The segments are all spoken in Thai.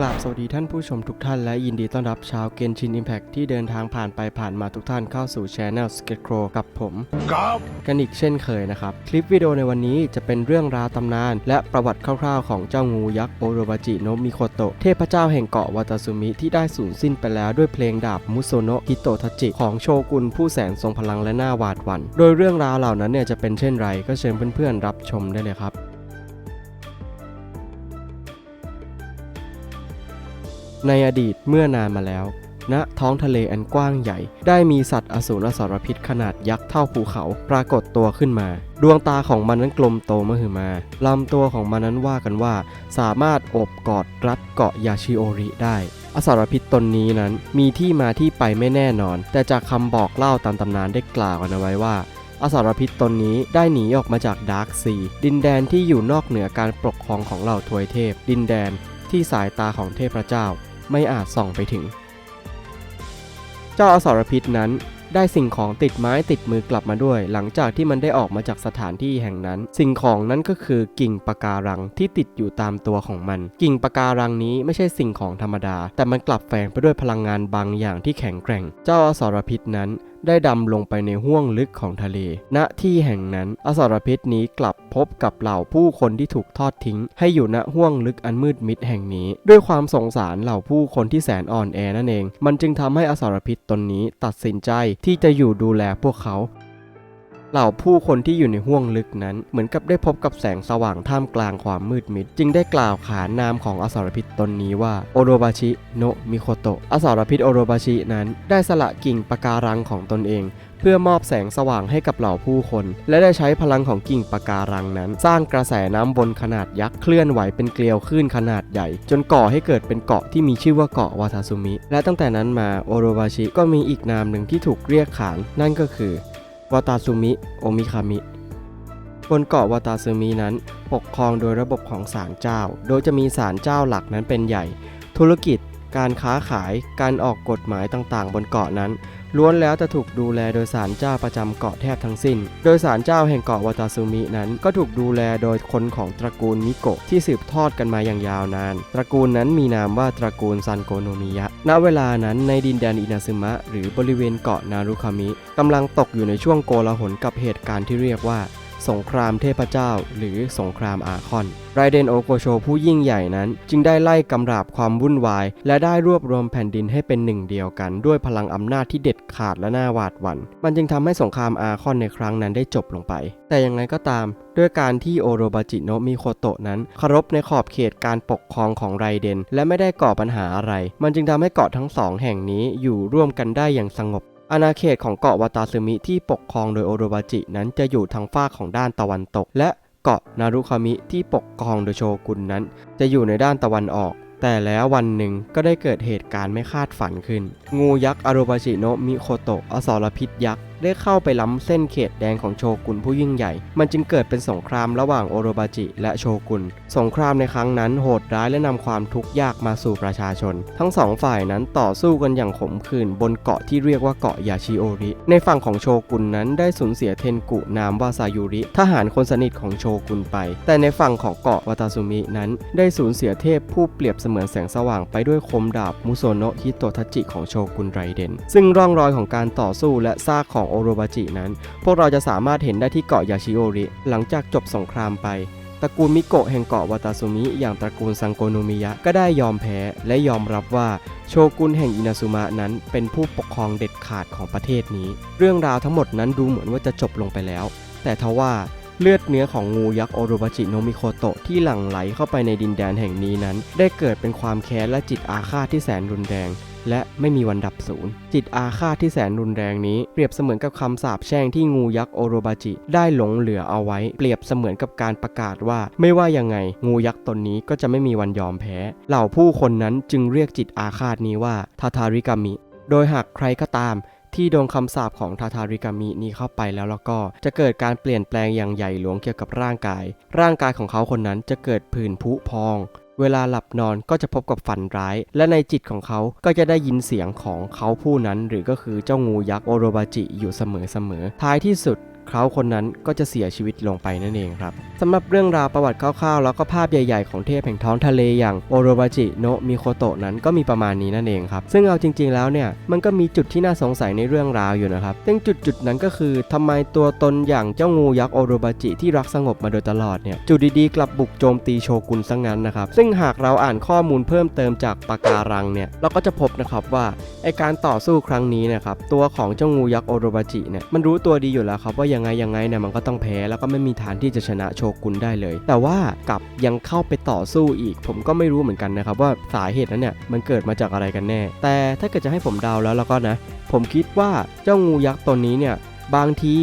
กราบสวัสดีท่านผู้ชมทุกท่านและยินดีต้อนรับชาวเกนชิน Impact ที่เดินทางผ่านไปผ่านมาทุกท่านเข้าสู่ช anel Scarecrow กับผมครับกันอีกเช่นเคยนะครับ คลิปวิดีโอในวันนี้จะเป็นเรื่องราวตำนาน และประวัติคร่าวๆของเจ้างูยักษ์โอโรบาจิโนะมิโคโตะเทพเจ้าแห่งเกาะวาตาซุมิที่ได้สูญสิ้นไปแล้วด้วยเพลงดาบมุโซโนะฮิโตทาจิ ของโชกุนผู้แสนทรงพลังและหน้าหวาดหวัน่นโดยเรื่องราวเหล่านั้นเนี่ยจะเป็นเช่นไรก็เชิญเพื่อนๆรับชมได้เลยครับ ในอดีตเมื่อนานมาแล้วณท้องทะเลอันกว้างใหญ่ ได้มีสัตว์อสูรอสรพิษขนาดยักษ์เท่าภูเขาปรากฏตัวขึ้นมา ดวงตาของมันนั้นกลมโตมหึมาลำตัวของมันนั้นว่ากันว่า สามารถอบกอดรัดเกาะยาชิโอริได้อสรพิษตนนี้นั้นมีที่มาที่ไปไม่แน่นอน แต่จากคำบอกเล่าตามตำนานได้กล่าวกันเอาไว้ว่าอสรพิษตนนี้ได้หนีออกมาจากดาร์กซีดินแดนที่อยู่นอกเหนือการปกครองของเหล่าทวยเทพ ดินแดนที่สายตาของเทพเจ้า ไม่อาจส่องไปถึง เจ้าอสรพิษนั้นได้สิ่งของติดไม้ติดมือกลับมาด้วย หลังจากที่มันได้ออกมาจากสถานที่แห่งนั้น สิ่งของนั้นก็คือกิ่งปะการังที่ติดอยู่ตามตัวของมัน กิ่งปะการังนี้ไม่ใช่สิ่งของธรรมดา แต่มันกลับแฝงไปด้วยพลังงานบางอย่างที่แข็งแกร่ง เจ้าอสรพิษนั้นได้ดำลงไปในห้วงลึกของทะเล ณ ที่แห่งนั้น อสรพิษนี้กลับพบกับเหล่าผู้คนที่ถูกทอดทิ้ง ให้อยู่ณห้วงลึกอันมืดมิดแห่งนี้ ด้วยความสงสารเหล่าผู้คนที่แสนอ่อนแอนั่นเอง มันจึงทำให้อสรพิษตนนี้ตัดสินใจที่จะอยู่ดูแลพวกเขา เหล่าผู้คนที่อยู่ในห้วงลึกนั้น เหมือนกับได้พบกับแสงสว่างท่ามกลางความมืดมิด จึงได้กล่าวขานนามของอสรพิษตนนี้ว่าโอโรบาชิโนมิโคโตะอสรพิษโอโรบาชินั้นได้สละกิ่งปะการังของตนเองเพื่อมอบแสงสว่างให้กับเหล่าผู้คน และได้ใช้พลังของกิ่งปะการังนั้น สร้างกระแสน้ำบนขนาดยักษ์เคลื่อนไหวเป็นเกลียวคลื่นขนาดใหญ่ จนก่อให้เกิดเป็นเกาะที่มีชื่อว่าเกาะวาทาซุมิ และตั้งแต่นั้นมาโอโรบาชิก็มีอีกนามหนึ่งที่ถูกเรียกขาน นั่นก็คือ วาตาซุมิ โอมิคามิ บนเกาะวาตาซุมินั้น ปกครองโดยระบบของศาลเจ้า โดยจะมีศาลเจ้าหลักนั้นเป็นใหญ่ ธุรกิจ การค้าขาย การออกกฎหมายต่างๆ บนเกาะนั้น ล้วนแล้วจะถูกดูแลโดยศาลเจ้าประจำเกาะแทบทั้งสิ้น โดยศาลเจ้าแห่งเกาะวาตาซุมินั้นก็ถูกดูแลโดยคนของตระกูลมิโกะที่สืบทอดกันมาอย่างยาวนาน ตระกูลนั้นมีนามว่าตระกูลซันโกโนมิยะ ณ เวลานั้นในดินแดนอินาซึมะหรือบริเวณเกาะนารุคามิกำลังตกอยู่ในช่วงโกลาหลกับเหตุการณ์ที่เรียกว่า สงครามเทพเจ้า หรือสงครามอาคอนไรเดนโอโกโชผู้ยิ่งใหญ่นั้น จึงได้ไล่กำราบความวุ่นวาย และได้รวบรวมแผ่นดินให้เป็นหนึ่งเดียวกัน ด้วยพลังอำนาจที่เด็ดขาดและน่าหวาดหวัน่นมันจึงทำให้สงครามอาคอนในครั้งนั้นได้จบลงไป แต่อย่างไรก็ตาม ด้วยการที่โอโรบาจิโนะมิโคโตะนั้นเคารพในขอบเขตการปกครองของไรเดน และไม่ได้ก่อปัญหาอะไร มันจึงทำให้เกาะทั้งสองแห่งนี้อยู่ร่วมกันได้อย่างสงบ อาณาเขตของเกาะวาตาซึมิที่ปกครองโดยโอโรบาจินั้นจะอยู่ทางฝากของด้านตะวันตก และเกาะนารุคามิที่ปกครองโดยโชกุนนั้น จะอยู่ในด้านตะวันออก แต่แล้ววันหนึ่งก็ได้เกิดเหตุการณ์ไม่คาดฝันขึ้น งูยักษ์อโรบาจิโนะมิโคโตะอสรพิษยักษ์ได้เข้าไปล้ำเส้นเขตแดนของโชกุนผู้ยิ่งใหญ่ มันจึงเกิดเป็นสงครามระหว่างโอโรบาจิ และโชกุน สงครามในครั้งนั้นโหดร้ายและนำความทุกข์ยากมาสู่ประชาชน ทั้งสองฝ่ายนั้นต่อสู้กันอย่างขมขื่นบนเกาะที่เรียกว่าเกาะยาชิโอริ ในฝั่งของโชกุนนั้นได้สูญเสียเทนกุนามว่าซายุริ ทหารคนสนิทของโชกุนไป แต่ในฝั่งของเกาะวาตาซุมินั้น ได้สูญเสียเทพผู้เปรียบเสมือนแสงสว่างไปด้วยคมดาบมุโซโนะฮิโตทาจิของโชกุนไรเดน ซึ่งร่องรอยของการต่อสู้และซากของโอโรบาจินั้น พวกเราจะสามารถเห็นได้ที่เกาะยาชิโอริ หลังจากจบสงครามไป ตระกูลมิโกะแห่งเกาะวาตาซุมิ อย่างตระกูลซังโกโนมิยะก็ได้ยอมแพ้และยอมรับว่าโชกุนแห่งอินาซุมะนั้นเป็นผู้ปกครองเด็ดขาดของประเทศนี้ เรื่องราวทั้งหมดนั้นดูเหมือนว่าจะจบลงไปแล้ว แต่ทว่าเลือดเนื้อของงูยักษ์โอโรบาจิโนมิโคโตะที่หลั่งไหลเข้าไปในดินแดนแห่งนี้นั้น ได้เกิดเป็นความแค้นและจิตอาฆาตที่แสนรุนแรง และไม่มีวันดับสูญจิตอาฆาตที่แสนรุนแรงนี้เปรียบเสมือนกับคำสาปแช่งที่งูยักษ์โอโรบาจิ ได้หลงเหลือเอาไว้ เปรียบเสมือนกับการประกาศว่า ไม่ว่ายังไง งูยักษ์ตนนี้ก็จะไม่มีวันยอมแพ้ เหล่าผู้คนนั้นจึงเรียกจิตอาฆาตนี้ว่าทาทาริกามิ โดยหากใครก็ตามที่โดนคำสาปของทาทาริกามินี้เข้าไปแล้วแล้วก็จะเกิดการเปลี่ยนแปลงอย่างใหญ่หลวงเกี่ยวกับร่างกาย ร่างกายของเขาคนนั้นจะเกิดผื่นผุพอง เวลาหลับนอนก็จะพบกับฝันร้าย และในจิตของเขาก็จะได้ยินเสียงของเขาผู้นั้น หรือก็คือเจ้างูยักษ์โอโรบาจิอยู่เสมอๆท้ายที่สุด เขาคนนั้นก็จะเสียชีวิตลงไปนั่นเองครับสำหรับเรื่องราวประวัติคร่าวๆ แล้วก็ภาพใหญ่ๆ ของเทพแห่งท้องทะเลอย่างโอโรบาจิโนะมิโคโตะนั้นก็มีประมาณนี้นั่นเองครับ ซึ่งเอาจริงๆแล้วเนี่ยมันก็มีจุดที่น่าสงสัยในเรื่องราวอยู่นะครับ ซึ่งจุดๆนั้นก็คือทำไมตัวตนอย่างเจ้างูยักษ์โอโรบาจิที่รักสงบมาโดยตลอดเนี่ยจุดดีๆกลับบุกโจมตีโชกุนซะงั้นนะครับ ซึ่งหากเราอ่านข้อมูลเพิ่มเติมจากปะการังเนี่ยเราก็จะพบนะครับว่า ไอการต่อสู้ครั้งนี้นะครับตัวของเจ้างูยักษ์โอโรบาจิเนี่ยมันรู้ตัวดีอยู่แล้วครับว่ายังไงยังไงเนี่ยมันก็ต้องแพ้แล้วก็ไม่มีทางที่จะชนะโชกุนได้เลย แต่ว่ากลับยังเข้าไปต่อสู้อีก ผมก็ไม่รู้เหมือนกันนะครับว่าสาเหตุนั้นเนี่ยมันเกิดมาจากอะไรกันแน่ แต่ถ้าเกิดจะให้ผมเดาแล้วแล้วก็นะ ผมคิดว่าเจ้างูยักษ์ตนนี้เนี่ยบางที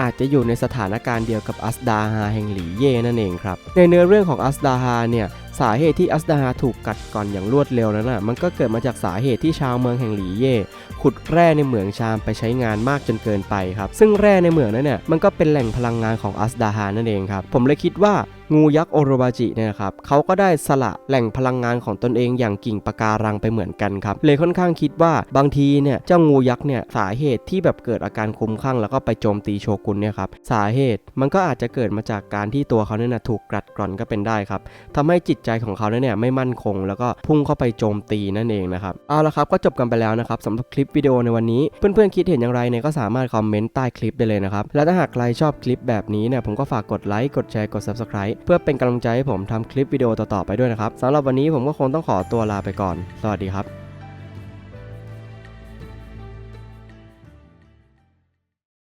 อาจจะอยู่ในสถานการณ์เดียวกับอัสดาฮาแห่งหลีเย่นั่นเองครับในเนื้อเรื่องของอัสดาฮาเนี่ย สาเหตุที่อัสดาถูกกัดก่อนอย่างรวดเร็วนั้นน่ะมันก็เกิดมาจากสาเหตุที่ชาวเมืองแห่งหลีเย่ขุดแร่ในเหมืองชามไปใช้งานมากจนเกินไปครับ ซึ่งแร่ในเหมืองนั้นเนี่ยมันก็เป็นแหล่งพลังงานของอัสดาฮานั่นเองครับ ผมเลยคิดว่า งูยักษ์โอโรบาจิเนี่ยนะครับเขาก็ได้สละแหล่งพลังงานของตนเองอย่างกิ่งปะการังไปเหมือนกันครับเลยค่อนข้างคิดว่าบางทีเนี่ยเจ้างูยักษ์เนี่ยสาเหตุที่แบบเกิดอาการคลุ้มคลั่งแล้วก็ไปโจมตีโชกุนเนี่ยครับสาเหตุมันก็อาจจะเกิดมาจากการที่ตัวเขาเนี่ยนะถูกกัดกร่อนก็เป็นได้ครับทำให้จิตใจของเขาเนี่ยไม่มั่นคง แล้วก็พุ่งเข้าไปโจมตีนั่นเองนะครับเอาละครับก็จบกันไปแล้วนะครับสำหรับคลิปวิดีโอในวันนี้เพื่อนๆคิดเห็นอย่างไรเนี่ยก็สามารถคอมเมนต์ใต้คลิปได้เลยนะครับและถ้าหากใครชอบคลิปแบบนี้เนี่ยผมก็ฝากกดไลค์กดแชร์กด Subscribe เพื่อเป็นกำลังใจให้ผมทำคลิปวิดีโอต่อๆไปด้วยนะครับสำหรับวันนี้ผมก็คงต้องขอตัวลาไปก่อน สวัสดีครับ